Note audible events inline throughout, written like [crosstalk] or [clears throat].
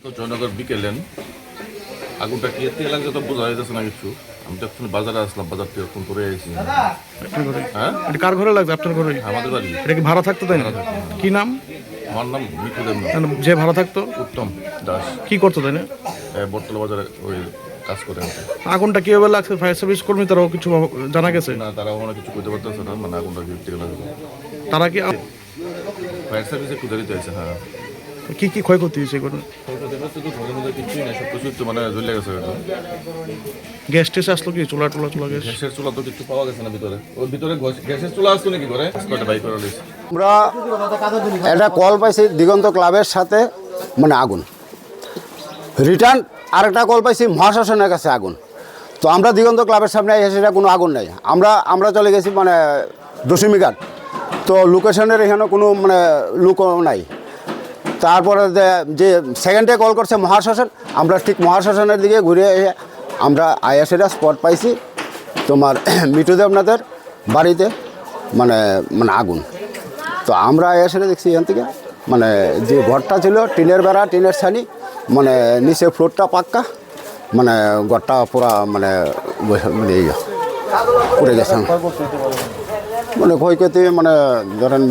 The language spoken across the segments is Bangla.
তো জয়নগর বিকেলেন। আগুনটা কি থেকে লাগছে তো বোঝা যাচ্ছে না কিছু। আমি তো এখন বাজারে আসলাম বাজার থেকে ফোন করে আইছি। আপনার ঘরে হ্যাঁ? এটা কার ঘরে লাগছে আপনার ঘরে? আমাদের বাড়ি এটা কি ভাড়া থাকতো তাই না? কি নাম? আমার নাম মিঠু দেব যে ভাড়া থাকতো? উত্তম দাস। কি করতো তাই না? বটতলা বাজারে ওই কাজ করে আগুনটা কীভাবে লাগছে? ফায়ার সার্ভিস কর্মী তারাও কিছু জানা গেছে? না তারা অনেক কিছু করতে পারতেছে না মানে আগুনটা কি তারা কি ফায়ার সার্ভিসে কুদারিতে আছে হ্যাঁ। কি কি ক্ষয়ক্ষতি হয়েছে এগুলো? মানে জ্বলে গেছে গ্যাস টেস আসলো কি? চুলা টুলা চুলা গ্যাস? গ্যাসের চুলা তো কিছু পাওয়া গেছে না ভিতরে? ওর ভিতরে গ্যাসের চুলা আসতো নাকি করে আমরা একটা কল পাইছি দিগন্ত ক্লাবের সাথে মানে আগুন। রিটার্ন আরেকটা কল পাইছি মহাশাসনের কাছে আগুন। তো আমরা দিগন্ত ক্লাবের সামনে এসে সেটা কোনো আগুন নেই। আমরা আমরা চলে গেছি মানে দশমী ঘাট তো লোকেশনের এখানে কোনো মানে লুকও নাই। তারপরে যে- সেকেন্ডে কল করছে মহাশাসন আমরা ঠিক মহাশাসনের দিকে ঘুরে আমরা আইএসএরা স্পট পাইছি তোমার [clears throat] মিঠু দেবনাথের বাড়িতে মানে মানে আগুন। তো আমরা এসে দেখছি এখান থেকে মানে যে ঘরটা ছিল টিনের বেড়া টিনের ছানি মানে নিচে ফ্লোরটা পাক্কা মানে ঘরটা পুরা মানে মানে ইয়ে, উড়ে গেছে। মানে ক্ষয়ক্ষতি মানে ধরেন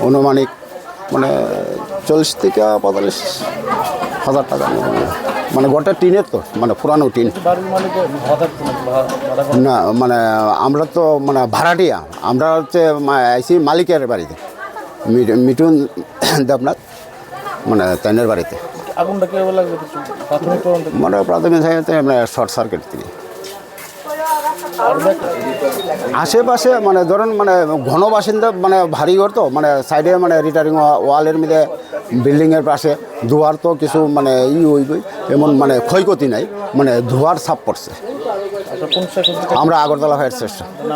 অনুমানিক মানে চল্লিশ থেকে পঁয়তাল্লিশ হাজার টাকা মানে গোটা টিনের তো মানে পুরানো টিন। না মানে আমরা তো মানে ভাড়াটিয়া। আমরা হচ্ছে আইসি মালিকের বাড়িতে। মি- মিঠুন দেবনাথ মানে তাইনের বাড়িতে। মানে প্রাথমিক শর্ট সার্কিট থেকে আশেপাশে মানে ধরুন মানে ঘন বাসিন্দা মানে ভারী ঘর তো মানে সাইডে মানে রিটারিং ওয়ালের মধ্যে বিল্ডিংয়ের পাশে ধোয়ার তো কিছু মানে ই হইবই এমন মানে ক্ষয়ক্ষতি নাই মানে ধোয়ার ছাপ পড়ছে আমরা আগরতলা ফায়ার স্টেশন